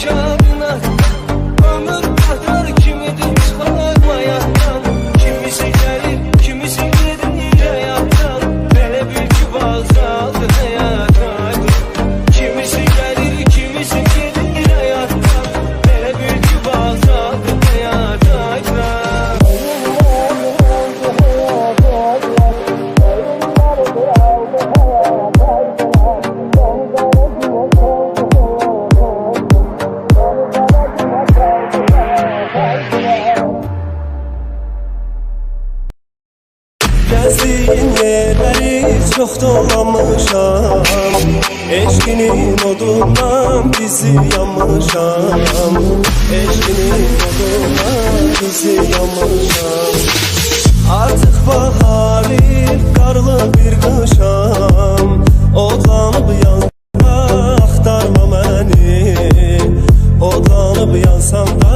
Çok çok dolanmışam Eşkinin odundan bizi yanmışam Eşkinin odundan bizi yanmışam Artık baharı karlı bir kışam. Odlanıp yansam axtarma məni Odlanıp yansam da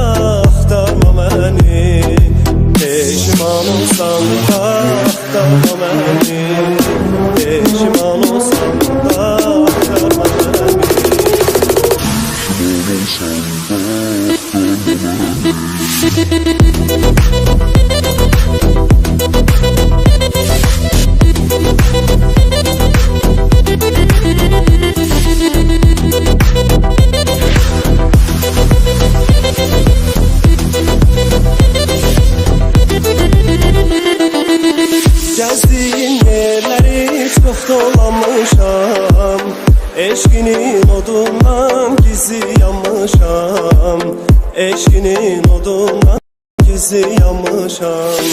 odundan gizli yanmışam. Eşkinin odundan gizli yanmışam.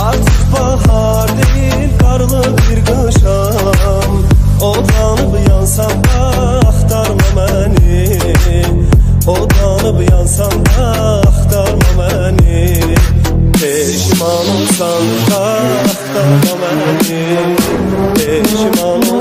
Artık bahar değil karlı bir kışam. Odlanıp yansam da axtarma məni Odlanıp yansam da axtarma məni Peşman olsan da axtarma məni Peşman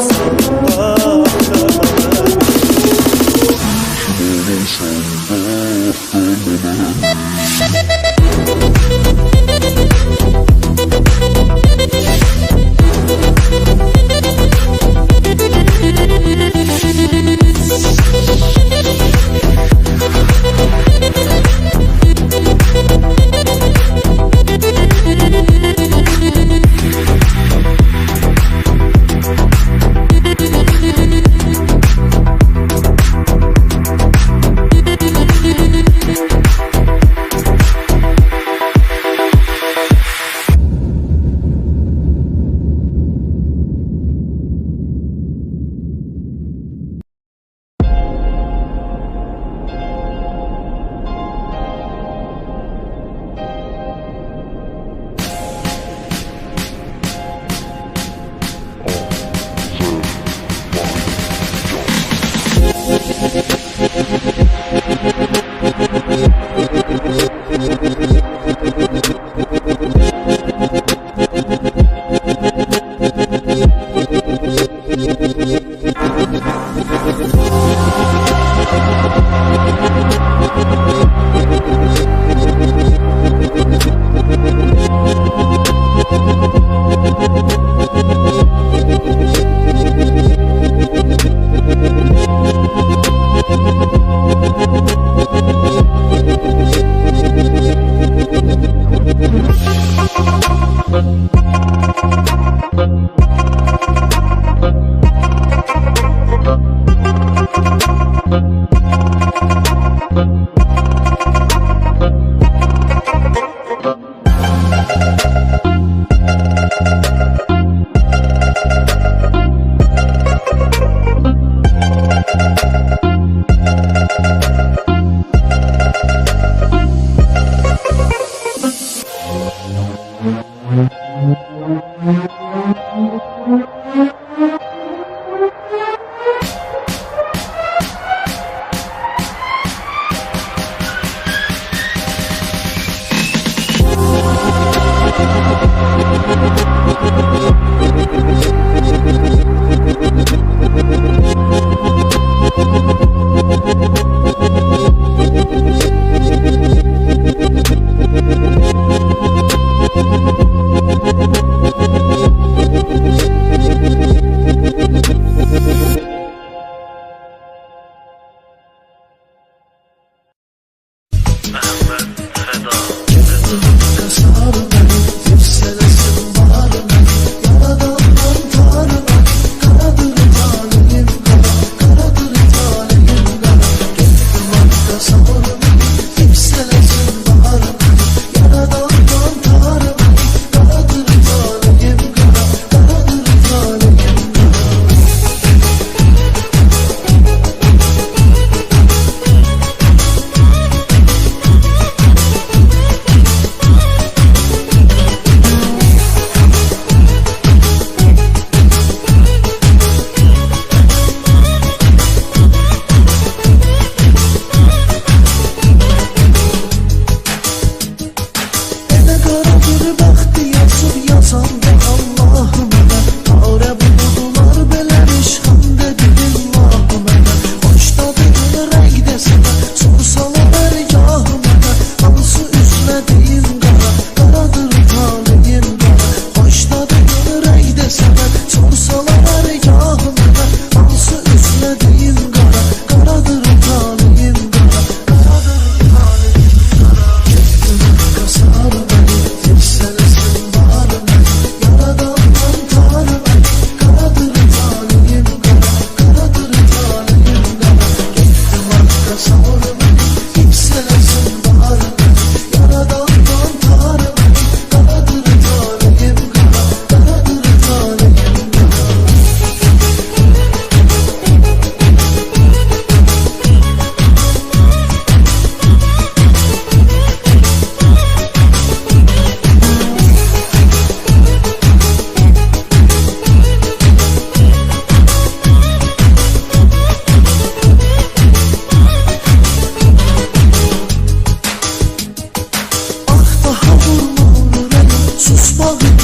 for you.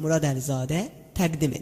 مراد علیزاده تقدیم